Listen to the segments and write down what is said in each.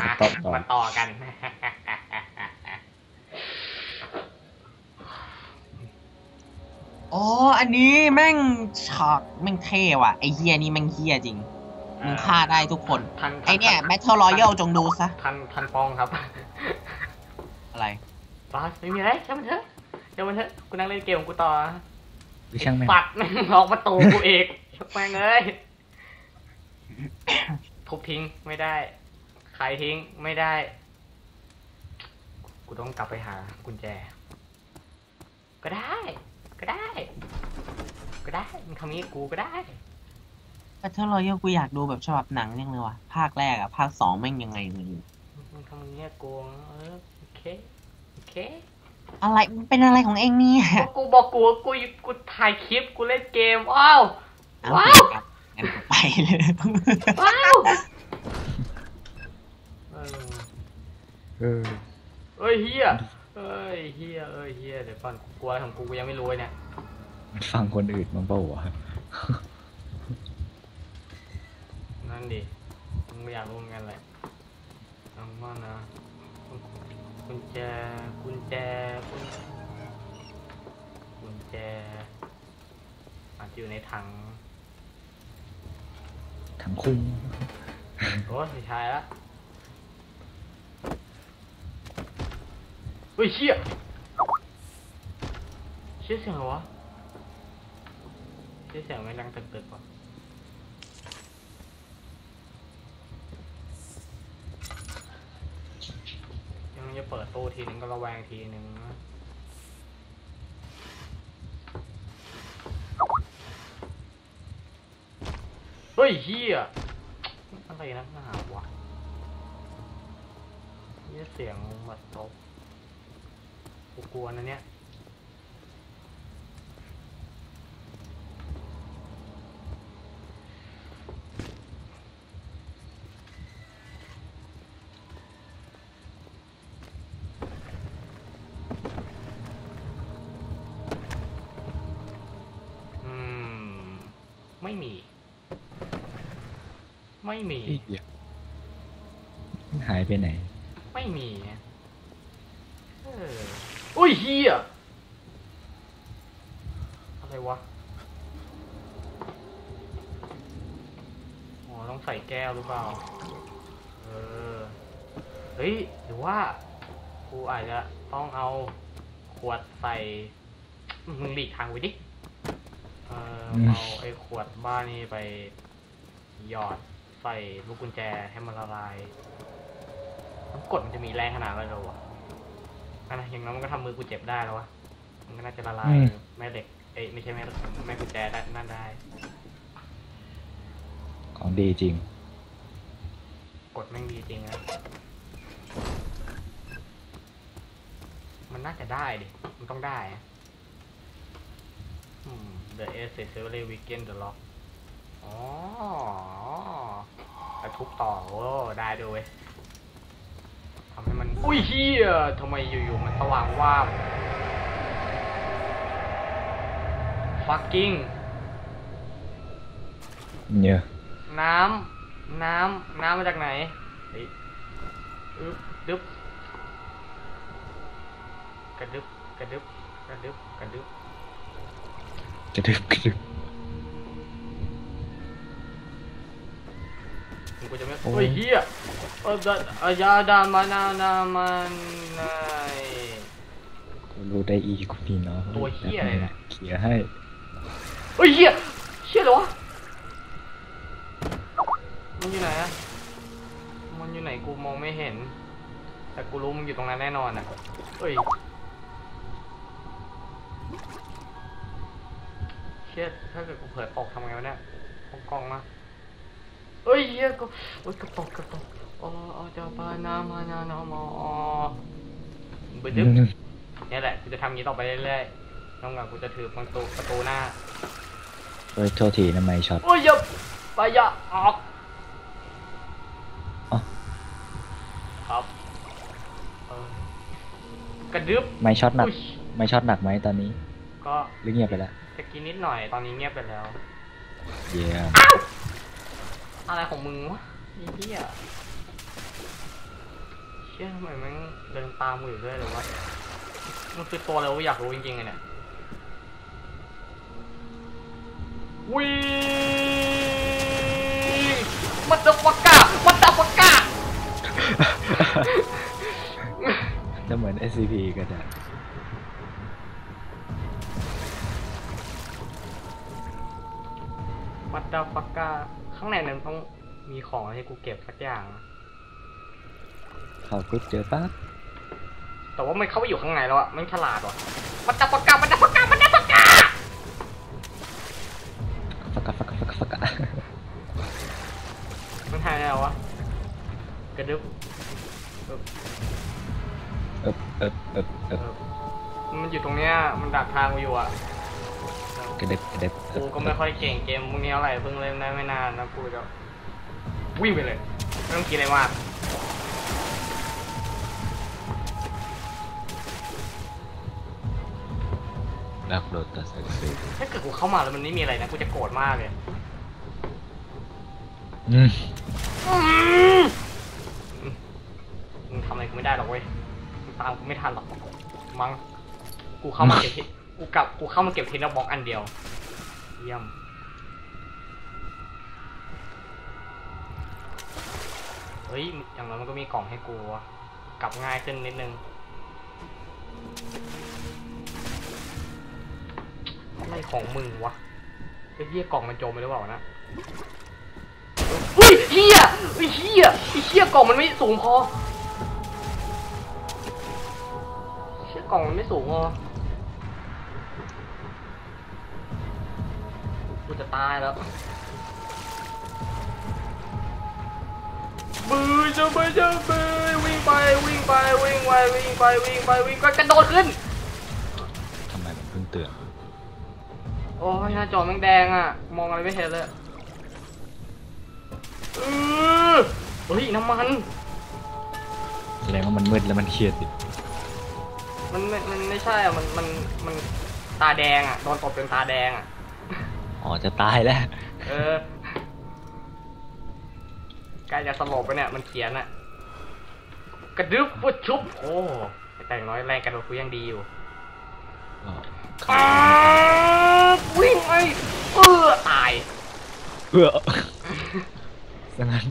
มาต่อต่อมาต่อกัน อ๋อ อันนี้แม่งฉากแม่งเท่ว่ะ ไอเฮียนี่แม่งเฮียจริง มึงฆ่าได้ทุกคน ทันไอเนี่ย Battle Royale จงดูซะ ทันทันฟองครับ อะไรบอสไม่มีอะไรช่างมันเถอะช่างมันเถอะ กูนั่งเล่นเกมของกูต่อหรือช่างแม่งปัดออกประตูกูเอกแม่งเอ้ยทุบทิ้งไม่ได้ ใครทิ้งไม่ได้ กูต้องกลับไปหากุญแจ ก็ได้ ก็ได้ ก็ได้มึงทำนี้กับกูก็ได้ Battle Royale กูอยากดูแบบฉบับหนังยังเลยว่ะ ภาคแรกอะภาคสองแม่งยังไงไม่รู้มึงทำอย่างเงี้ยกูเออโอเคโอเคอะไรมันเป็นอะไรของเองเนี่ยก็กูบอกกูว่ากูกูถ่ายคลิปกูเล่นเกมว้าวเอาว้าวครับงั้นกูไปเลยว้าว เออเออเอ้ยเฮียเอ้ยเฮียเอ้ยเฮียเดี๋ยวก่อนกูกลัวอะไรของกูกูยังไม่รู้เลยเนี่ยมันฟังคนอื่นมันเปล่าวะนั่นดิมึงไม่อยากรู้เหมือนกันเลยเอาว่านะกุญแจกุญแจกุญกุญแจอาจจะอยู่ในถังทั้งคุ้งโอ้ยไม่ใช่ละ ฮ้ยเชี่ยเชี่ยเสียงเหรอวะเชี่ยเสียงไม่ดังตึกๆว่ะยังจะเปิดตู้ทีนึงก็ระแวงทีนึงเฮ้ยเฮียอะไรนักหนาวะนี่เสียงบัดตบ กูกลัวนะเนี่ยอืมไม่มี ไม่มีเหี้ยมันหายไปไหน ไม่มีอะเออ อุ้ยเฮียอะไรวะ อ๋อ ต้องใส่แก้วหรือเปล่า เออ เฮ้ย หรือว่ากูอาจจะต้องเอาขวดใส่ มึงหลีกทางไว้ดิ เออเอาไอ้ขวดบ้านี่ไป หยอดใส่ลูกกุญแจให้มันละลายน้ำกดมันจะมีแรงขนาดนั้นเลยวะ อันนะอย่างนั้นมันก็ทำมือกูเจ็บได้แล้ววะ มันก็น่าจะละลายอืม แม่เหล็ก เอ้ยไม่ใช่แม่แม่กุญแจได้นั่นได้ ของดีจริง กดแม่งดีจริงนะ มันน่าจะได้ดิ มันต้องได้อะอืม The Accessory Weekend The Lock อ๋อไปทุบต่อ โอ้ ได้ด้วยเวยทำให้มัน อุ้ยเฮียทำไมอยู่ๆมันสว่างว่าบ fucking เนี่ย น้ำ น้ำ น้ำมาจากไหนเฮ้ยอึ๊บดึบกระดึบกระดึบกระดึบกระดึบกระดึบกระดึบ มึงกูจะไม่โอ้โอ้ยเฮียเออดะอายาดามานานามันไนกูรู้ได้อีกพี่น้องตัวเหี้ยอะไรเนี่ยเขียร์ให้เฮ้ยเฮียเฮียเหรอวะมันอยู่ไหนอะมันอยู่ไหนกูมองไม่เห็น แต่กูรู้มึงอยู่ตรงนั้นแน่นอนอะเฮ้ยเชี่ยถ้าเกิดกูเผลอตกทำไงวะเนี่ยกองกองมา เฮ้ยเฮียกูโอ๊ยกระตกกระตกอ๋ออ๋อเจ้าปานามานานามาอ๋อบึ้ดึ๊บเนี่ยแหละกูจะทำอย่างนี้ต่อไปเรื่อยๆน้องกับกูจะถือประตูประตูหน้าโอ้ยโทษทีนะไม่ช็อตโอ้ยอย่าไปอย่าออกอ๋อครับเออกระดึบไม่ช็อตหนักอุ๊ยไม่ช็อตหนักไหมตอนนี้ ก็หรือเงียบไปแล้วจะกินนิดหน่อยตอนนี้เงียบไปแล้วเยี่ยม อะไรของมึงวะไอ้เหี้ยชี่ยทำไมแม่งเดินตามมือด้วยหรือวะมันคือตัวอะไรวะอยากรู้จริงๆเลยเนี่ยวิ่งมัตตฟักกะมัตตฟักกะจะเหมือน SCP ก็ได้มัตตฟักกะ ข้างในนั้นต้องมีของให้กูเก็บสักอย่าง เข้าปุ๊บเจอปั๊บแต่ว่ามันเข้าไปอยู่ข้างในแล้วอะมันฉลาดว่ะมัตตฟักกะมัตตฟักกะมัตตฟักกะฟักกะฟักกะฟักกะฟักกะมันหายแล้ววะกระดึบเออเอบเอบเอบเอบมันอยู่ตรงเนี้ย มันดักทางกูอยู่อะกระเด็บ กระเด็บเอบกูก็ไม่ค่อยเก่งเกมพวกนี้เท่าไหร่เพิ่งเล่นได้ไม่นานนะกูจะวิ่งไปเลยไม่ต้องคิดอะไรมากดักโดดตัดสายสีถ้าเกิดกูเข้ามาแล้วมันไม่มีอะไรนะกูจะโกรธมากเลยอืมอืมมึงทำอะไรกูไม่ได้หรอกเว้ยมึงตามกูไม่ทันหรอกมั้งกูเข้ามาเก็บที่กูกลับกูเข้ามาเก็บเทนบล็อกอันเดียว เยี่ยมเฮ้ย อย่างน้อยมันก็มีกล่องให้กูวกลับง่ายขึ้นนิดนึง อะไรของมึงวะไอ้เหี้ยกล่องมันจมไปหรือเปล่านะอุ้ยเหี้ยไอ้เหี้ยไอ้เหี้ยกล่องมันไม่สูงพอเหี้ยกล่องมันไม่สูงพอ จะตายแล้วบือจะไปจะไปวิ่งไปวิ่งไปวิ่งไปวิ่งไปวิ่งไปวิ่งไปกระโดดขึ้นทำไมมันเพิ่งเตือนโอ้ยหน้าจอแม่งแดงอะ มองอะไรไม่เห็นเลยเออเฮ้ยน้ำมันแสดงว่ามันมืดแล้วมันเครียดดิมันไม่มันไม่ใช่อะมันมันมันตาแดงอะโดนตบจนตาแดงอะ อ๋อจะตายแล้ว เออใกล้จะสลบไปเนี่ย มันเขียนอะกระดึบปุ๊บชุบ โอ้แต่อย่างน้อยแรงกระโดดกูยังดีอยู่อ๋ออ้าวิ่งไอ้เออตายเอื้อสังนั้น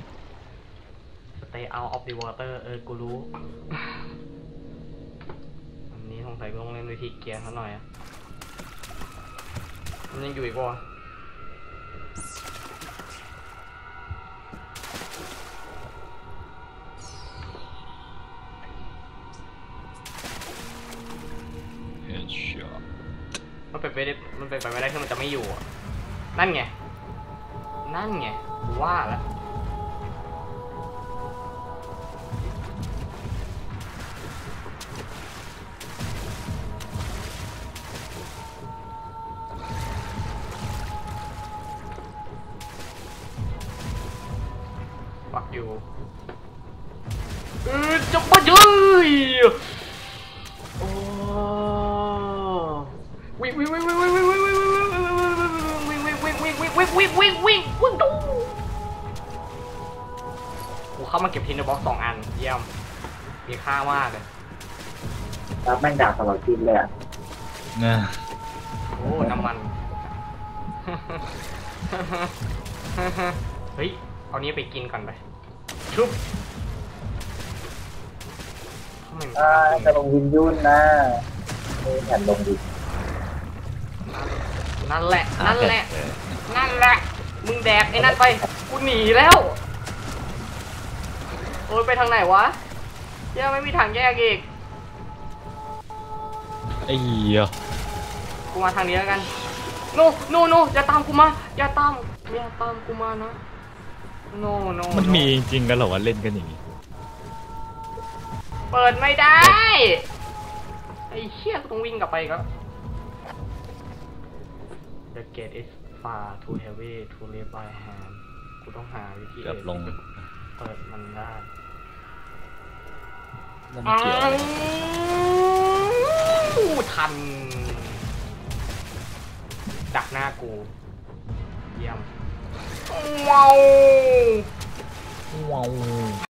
Stay out of the water เออ กูรู้ อันนี้สงสัยกูต้องเล่นวิธีเกียร์เขาหน่อยอะมันยังอยู่อีกวะ มันเป็นไปไม่ได้ที่มันจะไม่อยู่ นั่นไง นั่นไงว่าแล้วปักอยู่เออจะมาเยย เข้ามาเก็บทินเดอร์บ็อกสองอัน เยี่ยม มีค่ามากเลยรับแม่งด่าตลอดชีวิตเลยอะนะโอ้น้ำมัน เฮ้ย เอานี้ไปกินก่อนไป ชุบทำไมมันอ่าจะลงวินยุ่นนะไม่แผ่นลงดินั่นแหละ นั่นแหละเออนั่นแหละ มึงแดกไอ้นั่นไป กูหนีแล้ว โอ้ยไปทางไหนวะเยังไม่มีทางแยกอีกไอ้เหี้ยกูมาทางนี้แล้วกันโนโนโนอย่าตามกูมาอย่าตามอย่าตามกูมานะโนโนมันมีจริงๆกันเหรอว่าเล่นกันอย่างนี้ เปิดไม่ได้ไอ้เชี่ยกูต้องวิ่งกลับไปอีก็ The gate is far too heavy to lift by hand กูต้องหาวิธีเกือบลง เปิดมันได้แล้ว มันเกี่ยวอะไรอ้าวทัน ดักหน้ากู เยี่ยมว้าวว้าว